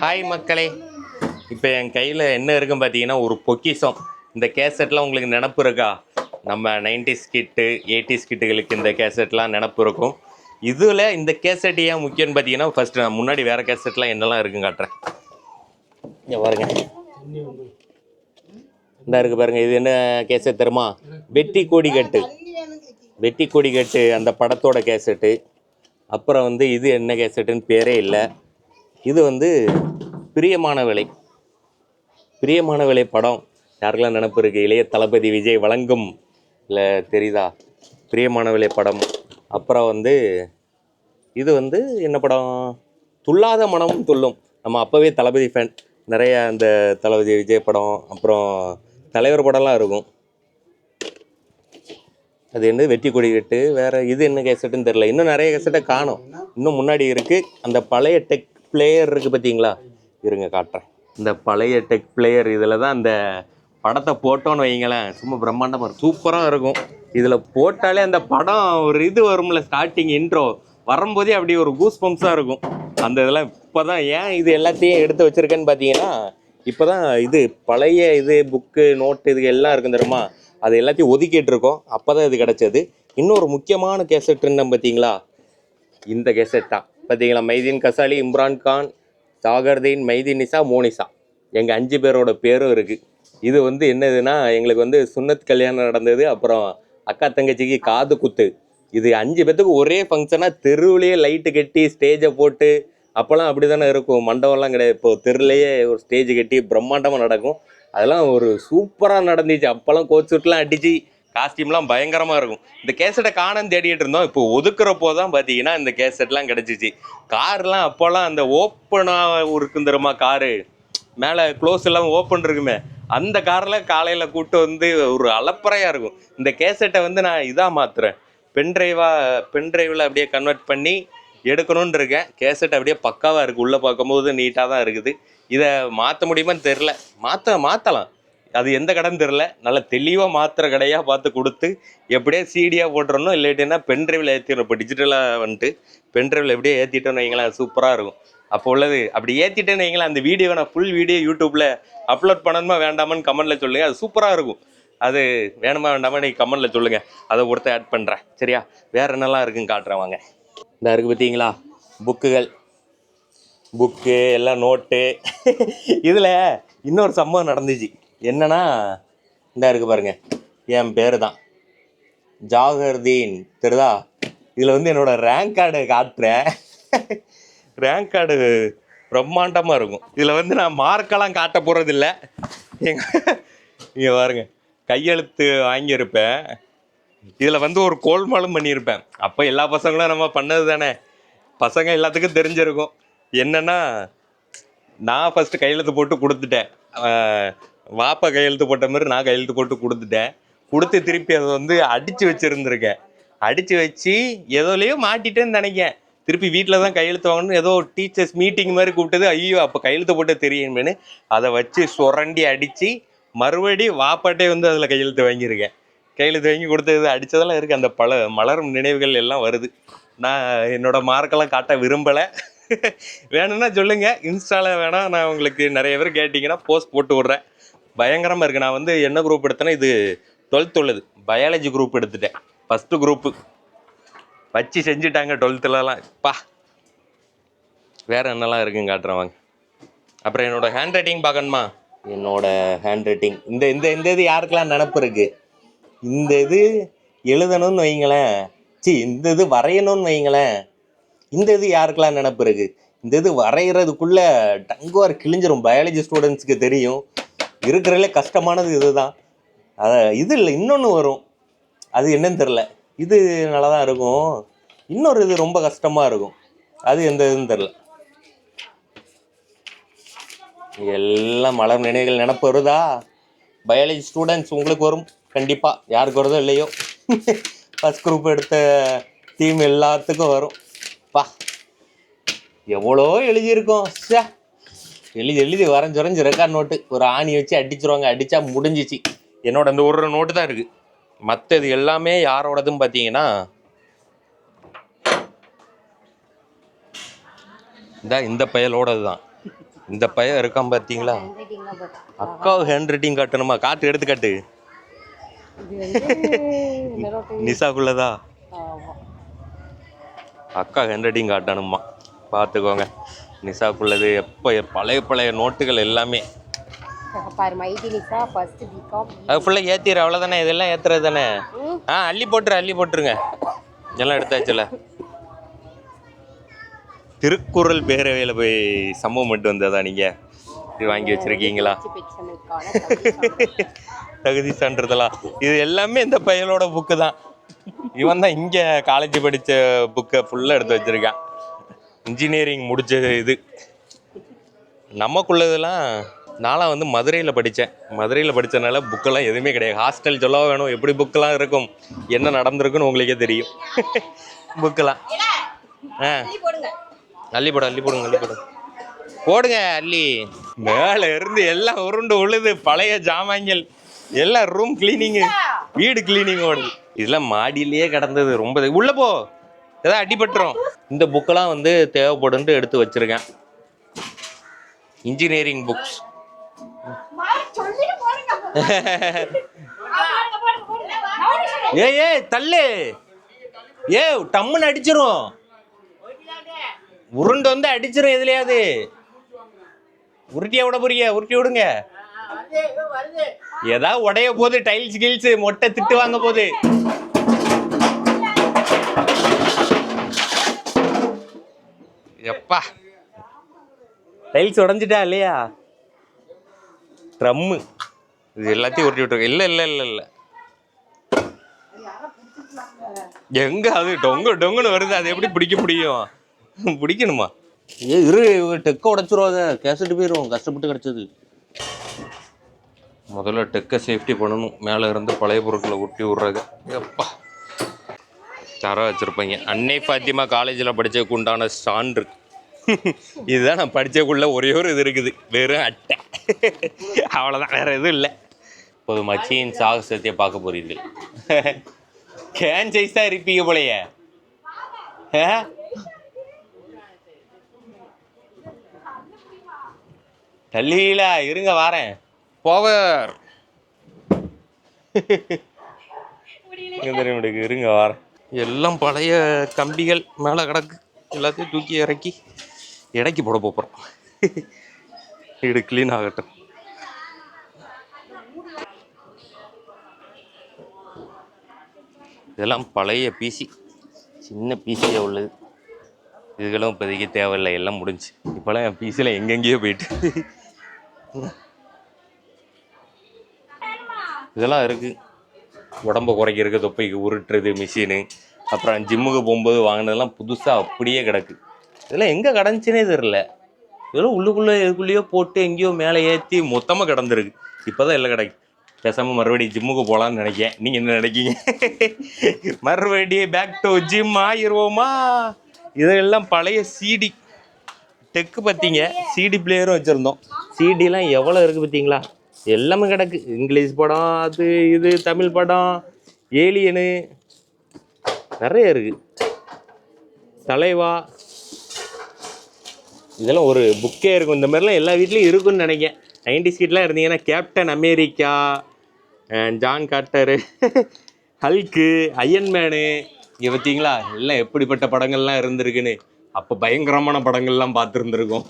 Hi மக்களே. இப்போ என் கையில் என்ன இருக்குன்னு பார்த்தீங்கன்னா ஒரு பொக்கிஷம். இந்த கேசட்லாம் உங்களுக்கு நினப்பு இருக்கா? நம்ம நைன்டிஸ் கிட்டு எயிட்டிஸ் கிட்டுகளுக்கு இந்த கேசட்லாம் நினப்பு இருக்கும். இதில் இந்த கேசட் ஏன் முக்கியம்னு பார்த்தீங்கன்னா ஃபஸ்ட்டு நான் முன்னாடி வேறு கேசட்லாம் என்னெல்லாம் இருக்குன்னு காட்டுறேன். பாருங்க. இந்த இருக்கு பாருங்க. இது என்ன கேசட் தெரியுமா? வெட்டி கொடி கட்டு. வெட்டி கொடி கட்டு அந்த படத்தோட கேசட்டு. அப்புறம் வந்து இது என்ன கேசட்டுன்னு பேரே இல்லை. இது வந்து பிரியமான விலை. பிரியமான விலை படம். யாருக்கெல்லாம் நினப்பு இருக்குது இளைய தளபதி விஜய் வழங்கும். இல்லை தெரியுதா? பிரியமான விலை படம். அப்புறம் வந்து இது வந்து என்ன படம்? துல்லாத மனமும் துள்ளும். நம்ம அப்போவே தளபதி ஃபேன் நிறைய அந்த தளபதி விஜய் படம் அப்புறம் தலைவர் படம்லாம் இருக்கும். அது என்ன வெட்டி கொடி கட்டு வேறு இது என்ன கேசட்டுன்னு தெரில இன்னும் நிறைய கேசட்டை காணும். இன்னும் முன்னாடி இருக்குது அந்த பழைய டெக் பிளேயர் இருக்குது பார்த்தீங்களா இருங்க காட்டுறேன். இந்த பழைய டெக் பிளேயர் இதில் தான் அந்த படத்தை போட்டோன்னு வைங்களேன். சும்மா பிரம்மாண்டமாக இருக்கும். சூப்பராக இருக்கும். இதில் போட்டாலே அந்த படம் ஒரு இது வரும்ல ஸ்டார்டிங் இன்ட்ரோ வரும்போதே அப்படி ஒரு கூஸ் பம்ப்ஸாக இருக்கும். அந்த இதெல்லாம் இப்போ தான் ஏன் இது எல்லாத்தையும் எடுத்து வச்சிருக்கேன்னு பார்த்தீங்கன்னா இப்போ தான் இது பழைய இது புக்கு நோட்டு இது எல்லாம் இருக்கும் தெரியுமா? அது எல்லாத்தையும் ஒதுக்கிட்டு இருக்கோம். அப்போ தான் இது கிடச்சது. இன்னொரு முக்கியமான கேசட்டுன்னு பார்த்தீங்களா இந்த கேசட் தான். பார்த்தீங்களா? மைதீன் கசாலி இம்ரான் கான் ஜாகர்தீன் மைதீன் நிசா மோனிசா. எங்கள் அஞ்சு பேரோட பேரும் இருக்குது இது வந்து என்னதுன்னா எங்களுக்கு வந்து சுன்னத் கல்யாணம் நடந்தது அப்புறம் அக்கா தங்கச்சிக்கு காது குத்து. இது அஞ்சு பேத்துக்கு ஒரே ஃபங்க்ஷனாக தெருவுலேயே லைட்டு கட்டி ஸ்டேஜை போட்டு அப்போல்லாம் அப்படி தானே இருக்கும். மண்டபம்லாம் கிடையாது. இப்போ தெருலையே ஒரு ஸ்டேஜ் கட்டி பிரம்மாண்டமாக நடக்கும். அதெல்லாம் ஒரு சூப்பராக நடந்துச்சு. அப்போல்லாம் கோச்சுட்டுலாம் அடித்து காஸ்டியூம்லாம் பயங்கரமாக இருக்கும். இந்த கேசட்டை காணம் தேடிட்டு இருந்தோம். இப்போ ஒதுக்குறப்போ தான் பார்த்தீங்கன்னா இந்த கேசட்லாம் கிடச்சிச்சு. கார்லாம் அப்போல்லாம் அந்த ஓப்பனாக இருக்கும் தெரியுமா காரு? மேலே க்ளோஸ் இல்லாமல் ஓப்பன் இருக்குமே. அந்த காரில் காலையில் கூட்டு வந்து ஒரு அலப்பறையாக இருக்கும். இந்த கேசட்டை வந்து நான் இதாக மாற்றுறேன் பென்ட்ரைவாக பென்ட்ரைவில் அப்படியே கன்வெர்ட் பண்ணி எடுக்கணும்னு இருக்கேன். கேசட் அப்படியே பக்காவாக இருக்குது உள்ளே பார்க்கும்போது நீட்டாக தான் இருக்குது. இதை மாற்ற முடியுமான்னு தெரில மாற்ற மாற்றலாம் அது எந்த கடைன்னு தெரில நல்லா தெளிவாக மாற்றுற கடையாக பார்த்து கொடுத்து எப்படியே சீடியாக போட்டுறணும் இல்லாட்டினா பென்ட்ரைவில் ஏற்றிடணும் இப்போ டிஜிட்டலாக வந்துட்டு பென்ட்ரைவில் எப்படியே ஏற்றிட்டோன்னு வைங்களேன் சூப்பராக இருக்கும். அப்போ உள்ளது அப்படி ஏற்றிட்டேன்னு வைங்களேன் அந்த வீடியோவை நான் ஃபுல் வீடியோ யூடியூப்பில் அப்லோட் பண்ணணுமா வேண்டாமான்னு கமெண்ட்டில் சொல்லுங்கள் அது சூப்பராக இருக்கும். அது வேணுமா வேண்டாமா நீங்கள் கமெண்ட்டில் சொல்லுங்கள் அதை ஒருத்த ஆட் பண்ணுறேன் சரியா? வேறு என்னெல்லாம் இருக்குன்னு காட்டுறேன் வாங்க. இந்த இருக்குது பார்த்தீங்களா? புக்குகள். புக்கு எல்லாம் நோட்டு இதில் இன்னொரு சம்பவம் நடந்துச்சு. என்னன்னா இந்த இருக்கு பாருங்க. என் பேர் தான் ஜாகர்தீன் தெரியுதா? இதில் வந்து என்னோட ரேங்க் கார்டு காட்டுறேன். ரேங்க் கார்டு பிரம்மாண்டமாக இருக்கும். இதில் வந்து நான் மார்க்கெல்லாம் காட்ட போகிறதில்ல எங்க இங்கே பாருங்க. கையெழுத்து வாங்கியிருப்பேன். இதில் வந்து ஒரு கோல்மாலும் பண்ணியிருப்பேன். அப்போ எல்லா பசங்களும் நம்ம பண்ணது தானே. பசங்க எல்லாத்துக்கும் தெரிஞ்சிருக்கும். என்னன்னா நான் ஃபஸ்ட்டு கையெழுத்து போட்டு கொடுத்துட்டேன். வாப்பா கையெழுத்து போட்ட மாதிரி நான் கையெழுத்து போட்டு கொடுத்துட்டேன். கொடுத்து திருப்பி அதை வந்து அடித்து வச்சுருந்துருக்கேன். அடித்து வச்சு எதோலையோ மாட்டிட்டேன்னு நினைக்கேன் திருப்பி வீட்டில் தான் கையெழுத்து வாங்கணும் ஏதோ டீச்சர்ஸ் மீட்டிங் மாதிரி கூப்பிட்டது. ஐயோ அப்போ கையெழுத்து போட்டு தெரியுமேனு அதை வச்சு சுரண்டி அடித்து மறுபடி வாப்பாட்டே வந்து அதில் கையெழுத்து வாங்கியிருக்கேன். கையெழுத்து வாங்கி கொடுத்தது அடித்ததெல்லாம் இருக்குது அந்த பல மலரும் நினைவுகள் எல்லாம் வருது. நான் என்னோட மார்க்கெல்லாம் காட்ட விரும்பலை. வேணும்னா சொல்லுங்கள் இன்ஸ்டாவில் வேணால் நான் உங்களுக்கு நிறைய பேர் கேட்டிங்கன்னா போஸ்ட் போட்டு விட்றேன். பயங்கரமாக இருக்குது நான் வந்து என்ன குரூப் எடுத்தேன்னா இது டுவெல்த் உள்ளது. பயாலஜி குரூப் எடுத்துட்டேன். ஃபஸ்ட்டு குரூப்பு வச்சு செஞ்சுட்டாங்க டுவெல்த்துலலாம் பா. வேறு என்னெல்லாம் இருக்குன்னு காட்டுறேன் வாங்க. அப்புறம் என்னோட ஹேண்ட் ரைட்டிங் பார்க்கணுமா? என்னோட ஹேண்ட் ரைட்டிங் இந்த இந்த இந்த இது யாருக்கெல்லாம் நினப்பு இருக்குது இந்த இது எழுதணும்னு வைங்களேன். சி இந்த இது வரையணும்னு வைங்களேன். இந்த இது யாருக்கெல்லாம் நினப்பு இருக்குது இந்த இது வரைகிறதுக்குள்ளே டங்குவார் கிழிஞ்சிரும். பயாலஜி ஸ்டூடெண்ட்ஸ்க்கு தெரியும். இருக்கிறதுலே கஷ்டமானது இதுதான். அதை இது இல்லை இன்னொன்று வரும். அது என்னன்னு தெரில இது நல்லா தான் இருக்கும். இன்னொரு இது ரொம்ப கஷ்டமாக இருக்கும். அது எந்த இதுன்னு தெரில எல்லாம் மலர் நினைவுகள் நினப்பு வருதா? பயாலஜி ஸ்டூடெண்ட்ஸ் உங்களுக்கு வரும். கண்டிப்பாக யாருக்கு வருதோ இல்லையோ. ஃபஸ்ட் குரூப் எடுத்த டீம் எல்லாத்துக்கும் வரும். பா எவ்வளோ எழுதியிருக்கோம். சே எழுதி எழுதி வரைஞ்சி வரைஞ்சி ரெக்கார்ட் நோட்டு ஒரு ஆணி வச்சு அடிச்சிருவாங்க. அடித்தா முடிஞ்சிச்சு. என்னோட அந்த ஒரு நோட்டு தான் இருக்குது மற்றது எல்லாமே யாரோடதுன்னு பார்த்தீங்கன்னா இந்த இந்த பயலோடது தான் இந்த பையன் இருக்கான் பார்த்தீங்களா ஹேண்ட்ரைட்டிங்லாம் பார்த்தா அக்காவை ஹேண்ட் ரைட்டிங் காட்டணுமா? காட்டு எடுத்து காட்டு. நிசாக்குள்ளதா? அக்கா ஹேண்ட் ரைட்டிங் காட்டணுமா? பார்த்துக்கோங்க நிசாக்குள்ளது எப்போ பழைய பழைய நோட்டுகள் எல்லாமே. பாரு மைடி நிசா ஃபர்ஸ்ட் பிகாம் அது ஃபுல்லாக ஏற்றிடு அவ்வளோதானே இதெல்லாம் ஏற்றுறது தானே. ஆ அள்ளி போட்டுரு அள்ளி போட்டுருங்க. எல்லாம் எடுத்தாச்சுல. திருக்குறள் பேரவையில் போய் சம்பவம் மட்டும் வந்ததா நீங்கள் இது வாங்கி வச்சுருக்கீங்களா? தகுதி சான்றிதழா. இது எல்லாமே இந்த பையனோட புக்கு தான். இவன் தான் இங்கே காலேஜ் படித்த புக்கை ஃபுல்லாக எடுத்து வச்சிருக்கான். இன்ஜினியரிங் முடிச்ச இது. நமக்குள்ளதெல்லாம் நான்லாம் வந்து மதுரையில் படித்தேன் மதுரையில் படித்தனால புக்கெல்லாம் எதுவுமே கிடையாது. ஹாஸ்டல் சொல்ல வேணும் எப்படி புக்கெல்லாம் இருக்கும் என்ன நடந்திருக்குன்னு உங்களுக்கே தெரியும். புக்கெல்லாம் ஆ. அள்ளி போடு அள்ளி போடுங்க அள்ளி போடுங்க போடுங்க அள்ளி. மேலே இருந்து எல்லாம் உருண்டு உழுது பழைய ஜாமான்கள். எல்லாம் ரூம் கிளீனிங்கு வீடு கிளீனிங் ஓடுது இதெல்லாம் மாடியிலேயே கிடந்தது ரொம்ப உள்ள போ. ஏதாவது அடிபட்டுரும். இந்த புக்கெல்லாம் வந்து தேவைப்படுன்ட்டு எடுத்து வச்சிருக்கேன். இன்ஜினியரிங் புக்ஸ் ஏய் ஏய் தள்ளு. ஏ டம்முன்னு அடிச்சிரும். உருண்டு வந்து அடிச்சிரும் எதுலயாவது. உருட்டியா விட போறீங்க உருட்டி விடுங்க. ஏதாவது உடைய போது டைல்ஸ் கில்ஸ் மொட்டை திட்டு வாங்க போகுது எப்பா டைல்ஸ் உடஞ்சிட்டா இல்லையா? ட்ரம்மு இது எல்லாத்தையும் உருட்டி விட்டுருக்கு இல்லை இல்லை இல்லை இல்லை. எங்க அது டொங்கு டொங்குன்னு வருது. அது எப்படி பிடிக்க முடியும்? பிடிக்கணுமா? ஏ இரு டெக்க உடச்சிருவாத கேசட்டு போயிடும் கஷ்டப்பட்டு கிடச்சது. முதல்ல டெக்கை சேஃப்டி பண்ணணும். மேலே இருந்து பழைய பொருட்களை ஒட்டி விட்றது. எப்பா. தர வச்சுருப்பீங்க. அன்னை ஃபாத்திமா காலேஜில் படித்ததுக்கு உண்டான சான்று. இதுதான் நான் படித்தக்குள்ள ஒரே ஒரு இது இருக்குது. வெறும் அட்டை. அவ்வளோதான் வேறு எதுவும் இல்லை. இப்போது மச்சியின் சாகசத்தை பார்க்க போகிறீர்கள் கேன் சைஸ் தான் இருப்பீங்க போலையே. ஆ? தள்ளியில இருங்க வாரேன். போவர் இருங்க வாரேன். எல்லாம் பழைய கம்பிகள் மேலே கிடக்கு. எல்லாத்தையும் தூக்கி இறக்கி. இடைக்கு போட போகிறோம் வீடு க்ளீன் ஆகட்டும். இதெல்லாம் பழைய பிசி சின்ன பிசியாக உள்ளது. இதுகளும் இப்போதைக்கு தேவையில்லை. எல்லாம் முடிஞ்சு. இப்போலாம் என் பிசியில் எங்கெங்கேயோ போயிட்டு. இதெல்லாம் இருக்குது உடம்ப குறைக்கிறதுக்கு தொப்பைக்கு உருட்டுறது மிஷினு அப்புறம் ஜிம்முக்கு போகும்போது வாங்கினதெல்லாம் புதுசாக அப்படியே கிடக்கு. இதெல்லாம் எங்கே கிடந்துச்சுனே தெரில இதெல்லாம் உள்ளுக்குள்ளே இதுக்குள்ளேயோ போட்டு எங்கேயோ மேலே ஏற்றி மொத்தமாக கிடந்திருக்கு. இப்போ தான் எல்லாம் கிடைக்கும் பேசாமல் மறுபடியும் ஜிம்முக்கு போகலான்னு நினைக்கேன். நீங்கள் என்ன நினைக்கீங்க? மறுபடியும் பேக் டு ஜிம் ஆயிடுவோமா இதெல்லாம் பழைய சிடி டெக்கு பார்த்தீங்க? சிடி பிளேயரும் வச்சுருந்தோம். சிடிலாம் எவ்வளோ இருக்குது பார்த்தீங்களா? எல்லாமே கிடக்கு. இங்கிலீஷ் படம் அது இது தமிழ் படம் ஏலியனு நிறைய இருக்குது தலைவா இதெல்லாம் ஒரு புக்கே இருக்கும். இந்த மாதிரிலாம் எல்லா வீட்லேயும் இருக்குன்னு நினைக்கிறேன். நைன்டி ஸ்கீட்லாம் இருந்தீங்கன்னா Captain America John Carter Hulk Iron Man இங்கே பார்த்தீங்களா எல்லாம் எப்படிப்பட்ட படங்கள்லாம் இருந்திருக்குன்னு. அப்போ பயங்கரமான படங்கள்லாம் பார்த்துருந்துருக்கோம்.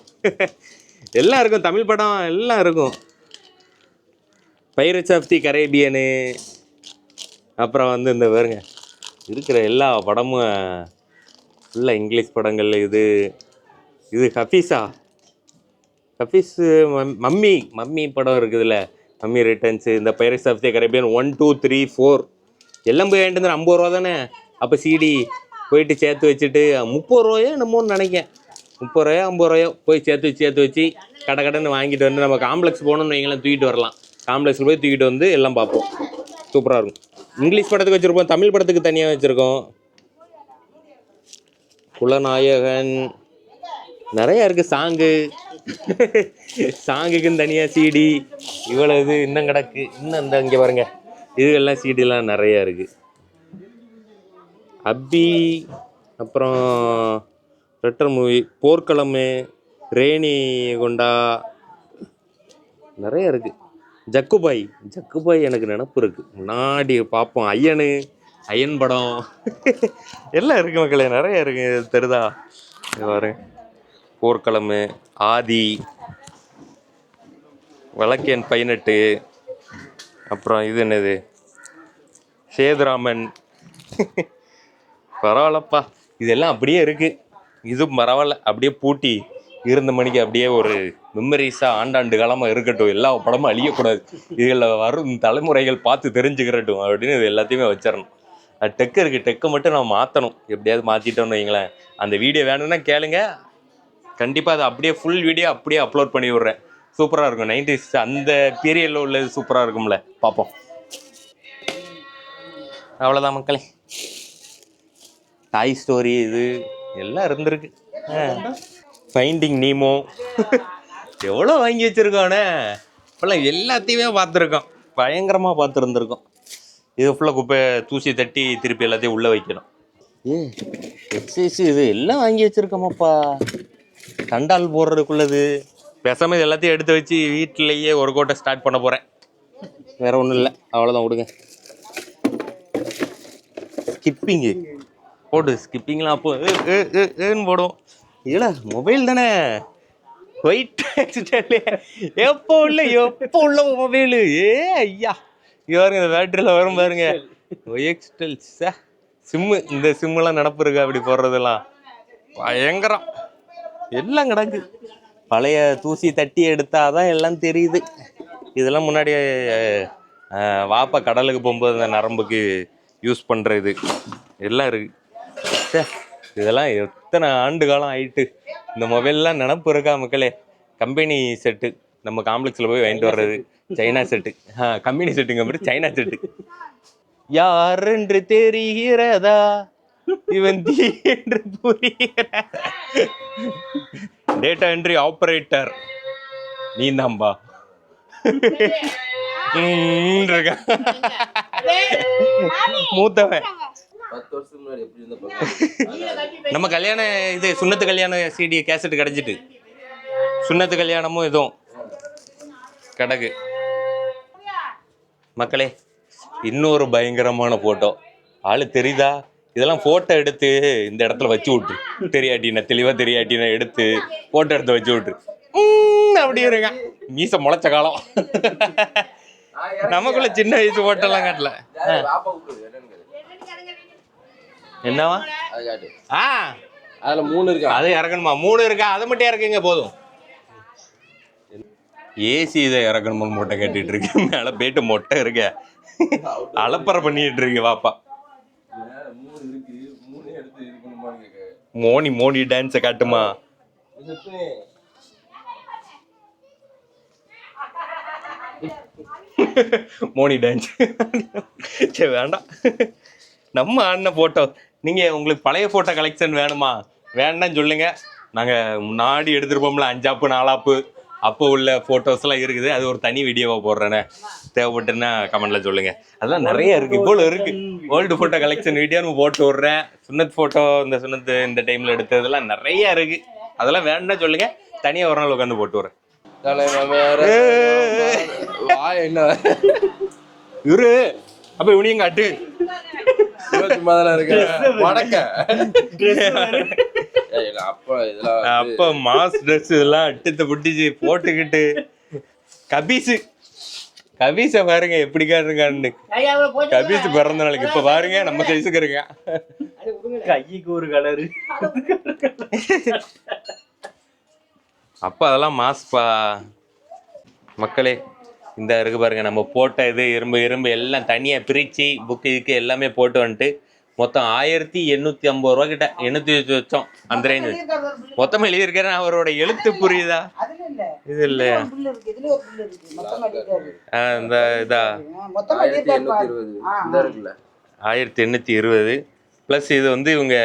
எல்லாம் இருக்கும். தமிழ் படம் எல்லாம் இருக்கும். பைரட்ஸ் ஆஃப் தி கரேபியனு அப்புறம் வந்து இந்த பாருங்க இருக்கிற எல்லா படமும் ஃபுல்லாக இங்கிலீஷ் படங்கள் இது இது ஹஃபீஸா? ஹஃபீஸ் மம்- மம்மி மம்மி படம் இருக்குதுல்ல. மம்மி ரிட்டர்ன்ஸு இந்த pirates of the Caribbean one two three four எல்லாம் போய் வாங்கிட்டு வந்து ஐம்பது ரூபா தானே? அப்போ சிடி போயிட்டு சேர்த்து வச்சுட்டு முப்பது ரூபாயோ என்னமோன்னு நினைக்கேன். முப்பது ரூபாயோ ஐம்பது ரூபாயோ போய் சேர்த்து வச்சு சேர்த்து வச்சு கடை கடைன்னு வாங்கிட்டு வந்து நம்ம காம்ப்ளெக்ஸ் போகணும்னு வைங்களேன் தூக்கிட்டு வரலாம். காம்ப்ளெக்ஸில் போய் தூக்கிட்டு வந்து எல்லாம் பார்ப்போம். சூப்பராக இருக்கும். இங்கிலீஷ் படத்துக்கு வச்சுருப்போம் தமிழ் படத்துக்கு தனியாக வச்சுருக்கோம். குலநாயகன் நிறையா இருக்குது சாங்கு. சாங்குக்குன்னு தனியாக சிடி இவ்வளோ இது இன்னும் கிடக்கு. இன்னும் இந்த இங்கே பாருங்க. இதுகள்லாம் சீடிலாம் நிறையா இருக்குது அப்பி அப்புறம் ரெட்டர் மூவி போர்க்களமு ரேணி கொண்டா நிறைய இருக்குது ஜக்குபாய். ஜக்குபாய் எனக்கு நினப்பு இருக்குது முன்னாடி பார்ப்போம். ஐயனு ஐயன் படம். எல்லாம் இருக்கு மக்களே. நிறைய இருக்குது தெரிதா? இங்க பாருங்க. போர்க்களமு ஆதி வழக்கேன் பதினெட்டு அப்புறம் இது என்னது? சேதுராமன். பரவாயில்லப்பா. இதெல்லாம் அப்படியே இருக்குது இது பரவாயில்ல. அப்படியே பூட்டி இருந்த மணிக்கு அப்படியே ஒரு மெமரிஸாக ஆண்டாண்டு காலமாக இருக்கட்டும். எல்லா படமும் அழியக்கூடாது. இதில் வரும் தலைமுறைகள் பார்த்து தெரிஞ்சுக்கிறட்டும் அப்படின்னு இது எல்லாத்தையுமே வச்சிடணும். டெக்கு இருக்குது டெக்கை மட்டும் நான் மாற்றணும் எப்படியாவது மாற்றிட்டோம்னு வைங்களேன். அந்த வீடியோ வேணும்னா கேளுங்க. கண்டிப்பாக அதை அப்படியே ஃபுல் வீடியோ அப்படியே அப்லோட் பண்ணி விட்றேன். சூப்பராக இருக்கும். நைன்டிஸ் அந்த பீரியடில் உள்ளது சூப்பராக இருக்கும்ல. பார்ப்போம் அவ்வளோதான் மக்களே. டாய் ஸ்டோரி இது எல்லாம் இருந்திருக்கு. ஃபைண்டிங் நீமோ எவ்வளோ வாங்கி வச்சுருக்கோண்ணே இப்போல்லாம் எல்லாத்தையுமே பார்த்துருக்கோம். பயங்கரமாக பார்த்துருந்துருக்கோம். இது ஃபுல்லாக குப்பை தூசி தட்டி திருப்பி எல்லாத்தையும் உள்ளே வைக்கணும். ஏ எக்ஸசைஸ் இது எல்லாம் வாங்கி வச்சிருக்கோமாப்பா. தண்டால் போடுறதுக்குள்ளது. இது எல்லாத்தையும் எடுத்து வச்சு வீட்டிலேயே ஒரு கோட்டை ஸ்டார்ட் பண்ண போகிறேன் வேற ஒன்றும் இல்லை. அவ்வளோதான் விடுங்க. ஸ்கிப்பிங்கு போடு ஸ்கிப்பிங்லாம் அப்போ ஏன்னு போடுவோம். இல்லை மொபைல் தானே? ஒயிட் எப்போ உள்ள எப்போ உள்ள மொபைலு ஏ ஐயா. பாருங்க இந்த பேட்டரியில் வரும் பாருங்க. ஒய்எக்ஸ்டெல் சிம்மு இந்த சிம்முலாம் நடப்பு இருக்கா அப்படி போடுறதெல்லாம்? பயங்கரம். எல்லாம் கிடக்கு. பழைய தூசி தட்டி எடுத்தாதான் எல்லாம் தெரியுது. இதெல்லாம் முன்னாடி வாப்பா கடலுக்கு போகும்போது அந்த நரம்புக்கு யூஸ் பண்ணுற இது. எல்லாம் இருக்கு. சே இதெல்லாம் எத்தனை ஆண்டு காலம் ஆயிட்டு. இந்த மொபைல்லாம் நினப்பு இருக்கா மக்களே? Company set. நம்ம காம்ப்ளெக்ஸில் போய் வாங்கிட்டு வர்றது. China set. ஆ கம்பெனி செட்டுங்க மாதிரி சைனா செட்டு. யார் என்று தெரிகிறதா? இவன் தீ என்று புரிகிறதா டேட்டா என்ட்ரி ஆப்ரேட்டர் நீ தான்பா மூத்தவன். நம்ம கல்யாண இது சுண்ணத்து கல்யாண சிடி கேசட் கிடைச்சிட்டு. சுண்ணத்து கல்யாணமும் இதுவும். கிடக்கு மக்களே இன்னொரு பயங்கரமான போட்டோ ஆளு தெரியுதா? இதெல்லாம் போட்டோ எடுத்து இந்த இடத்துல வச்சு விட்டு தெரியாட்டினா தெளிவா தெரியாட்டினா எடுத்து போட்டோ எடுத்து வச்சு விட்டு அப்படி இருங்க. மீச முளைச்ச காலம். நமக்குள்ள சின்ன வயசு போட்டோலாம் காட்டல. என்னவா? ஆ. அதுல மூணு இருக்கா அது இறக்கணுமா? மூணு இருக்கா? அதை மட்டும் இறக்குங்க போதும். ஏசி இதை இறக்கணுமான்னு மொட்டை கேட்டுட்டு இருக்கு. மேல போயிட்டு மொட்டை இருக்க. அலப்பறை பண்ணிட்டு இருக்கு வாப்பா மேல மூணு இருக்கு மூணு எடுத்து இது பண்ணுமான்னு கேட்க மோனி மோனி டான்ஸை காட்டுமா? மோனி டான்ஸ் சரி வேண்டாம். நம்ம ஆடின ஃபோட்டோ நீங்கள் உங்களுக்கு பழைய ஃபோட்டோ கலெக்ஷன் வேணுமா? வேண்டாம் சொல்லுங்க. நாங்கள் முன்னாடி எடுத்துருப்போம்ல அஞ்சாப்பு நாலாப்பு. அப்போ உள்ள ஃபோட்டோஸ்லாம் இருக்குது. அது ஒரு தனி வீடியோவாக போடுறேனே. தேவைப்பட்டுன்னா கமெண்ட்ல சொல்லுங்க. அதெல்லாம் நிறைய இருக்கு. இவ்வளோ இருக்கு. ஓல்டு ஃபோட்டோ கலெக்ஷன் வீடியோன்னு போட்டு விட்றேன். சுன்னத் ஃபோட்டோ இந்த சுன்னத்து இந்த டைமில் எடுத்ததெல்லாம் நிறைய இருக்கு. அதெல்லாம் வேணும்னா சொல்லுங்க. தனியாக ஒரு நாள் உட்காந்து போட்டு விட்றேன். என்ன? இவரு அப்ப இவனையும் காட்டு. சும்மா தானே வடக்க. அப்ப இதெல்லாம் வந்து- அப்ப மாஸ் ட்ரெஸ் இதெல்லாம் அட்டத்தை பிடிச்சி போட்டுக்கிட்டு கபீஸ் கபீஸ பாருங்க எப்படிக்கா இருக்கான்னு கபீஸ் பிறந்த நாளைக்கு. இப்ப பாருங்க நம்ம சைஸுக்கு இருக்க. கைக்கு ஒரு கலரு. அப்ப அதெல்லாம் மாஸ்பா மக்களே. இந்த இருக்கு பாருங்க நம்ம போட்ட இது இரும்பு இரும்பு எல்லாம் தனியா பிரிச்சு புக்கு இதுக்கு எல்லாமே போட்டு வந்துட்டு மொத்தம் ஆயிரத்தி எண்ணூத்தி ஐம்பது ரூபா கிட்ட எண்ணூத்தி வச்சோம் அந்த ரேஞ்சு மொத்தம் எழுதியிருக்கிறேன் அவரோட எழுத்து புரியுதா? இது இல்லையா இந்த இதா. மொத்தமா ஆயிரத்தி எண்ணூற்றி இருபது. ப்ளஸ் இது வந்து இவங்க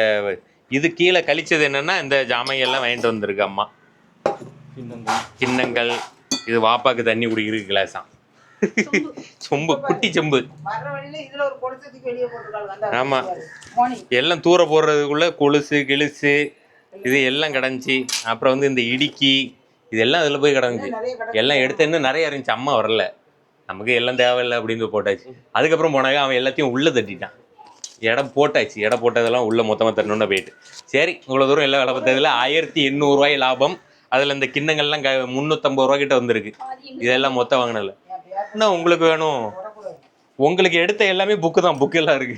இது கீழே கழிச்சது என்னன்னா இந்த ஜாமையெல்லாம் வாங்கிட்டு வந்திருக்கு அம்மா. கிண்ணங்கள். இது வாப்பாக்கு தண்ணி குடிக்கிறதுக்கு கிளாஸாம் சொம்பு. குட்டி சொம்பு. ஆமா. எல்லாம் தூர போடுறதுக்குள்ள கொலுசு கிழிசு இது எல்லாம் கிடந்துச்சு. அப்புறம் வந்து இந்த இடுக்கி இதெல்லாம் அதில் போய் கிடந்துச்சு. எல்லாம் எடுத்து இன்னும் நிறைய இருந்துச்சு. அம்மா வரல. நமக்கு எல்லாம் தேவையில்லை அப்படின்னு போட்டாச்சு. அதுக்கப்புறம் போனாங்க அவன் எல்லாத்தையும் உள்ளே தட்டிட்டான். இடம் போட்டாச்சு. இடம் போட்டதெல்லாம் உள்ள மொத்தமாக தரணுன்னு போயிட்டு. சரி இவ்வளோ தூரம் எல்லாம் வேலை பார்த்ததுல ஆயிரத்தி எண்ணூறுரூவாய் லாபம். அதில் இந்த கிண்ணங்கள்லாம் க முந்நூற்றம்பது ரூபா கிட்ட வந்திருக்கு. இதெல்லாம் மொத்தம் வாங்கினதில்ல என்ன உங்களுக்கு வேணும்? உங்களுக்கு எடுத்த எல்லாமே புக்கு தான். புக்கு எல்லாம் இருக்கு.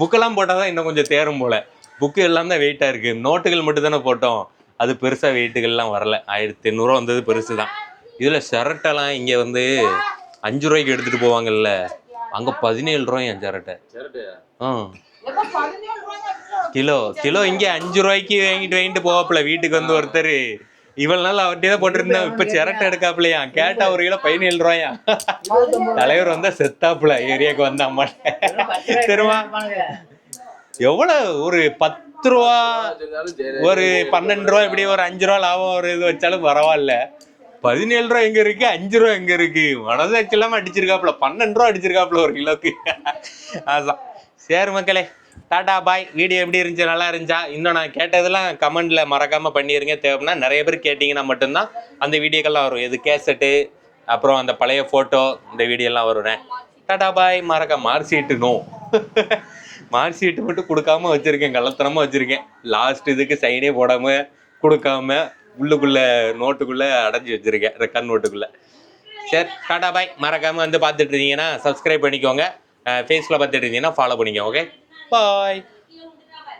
புக்கெல்லாம் போட்டால் தான் இன்னும் கொஞ்சம் தேரும் போல. புக்கு எல்லாம் தான் வெயிட்டாக இருக்கு. நோட்டுகள் மட்டும் தானே போட்டோம். அது பெருசாக வெயிட்டுகள்லாம் வரல. ஆயிரத்தி எண்ணூறுவா வந்தது பெருசு தான். இதில் ஷர்ட்டெல்லாம் இங்கே வந்து அஞ்சு ரூபாய்க்கு எடுத்துகிட்டு போவாங்கல்ல. அங்கே பதினேழு ரூபாய் ஷர்ட்டை ஆ. கிலோ கிலோ இங்கே அஞ்சு ரூபாய்க்கு வாங்கிட்டு வாங்கிட்டு போவாப்புல வீட்டுக்கு வந்து ஒருத்தர். இவ்வளவு நாள் அவர்கிட்ட தான் போட்டிருந்தேன். இப்ப சிரட்டை எடுக்காப்புலையா? கேட்டா ஒரு கிலோ பதினேழு ரூபாயா தலைவர் வந்தா செத்தாப்புல ஏரியாக்கு வந்த அம்மா தெரியுமா? எவ்வளவு? ஒரு பத்து ரூபா ஒரு பன்னெண்டு ரூபா இப்படி ஒரு அஞ்சு ரூபா லாபம் ஒரு இது வச்சாலும் பரவாயில்ல. பதினேழு ரூபா எங்க இருக்கு? அஞ்சு ரூபா எங்க இருக்கு? மனசாட்சி இல்லாம அடிச்சிருக்காப்புல. பன்னெண்டு ரூபா அடிச்சிருக்காப்புல ஒரு கிலோக்கு. அதான். சரி மக்களே டாடா பாய். வீடியோ எப்படி இருந்துச்சு? நல்லா இருந்துச்சா? இன்னும் நான் கேட்டதெல்லாம் கமெண்டில் மறக்காமல் பண்ணிடுங்க தேவைன்னா நிறைய பேர் கேட்டிங்கன்னா மட்டும்தான் அந்த வீடியோக்கெல்லாம் வரும். இது கேசட்டு அப்புறம் அந்த பழைய ஃபோட்டோ இந்த வீடியோலாம் வருவேன் டாடா பாய். மறக்க mark sheet no mark sheet மட்டும் கொடுக்காம வச்சுருக்கேன். கள்ளத்தனமாக வச்சுருக்கேன். லாஸ்ட் இதுக்கு சைனே போடாமல் கொடுக்காம உள்ளுக்குள்ளே நோட்டுக்குள்ளே அடைஞ்சு வச்சுருக்கேன். ரெக்கார்ட் நோட்டுக்குள்ளே சரி டாடா பாய். மறக்காமல் வந்து பார்த்துட்டு இருந்தீங்கன்னா சப்ஸ்கிரைப் பண்ணிக்கோங்க. ஃபேஸில் பார்த்துட்டு இருந்தீங்கன்னா ஃபாலோ பண்ணிக்கோங்க ஓகே பாய்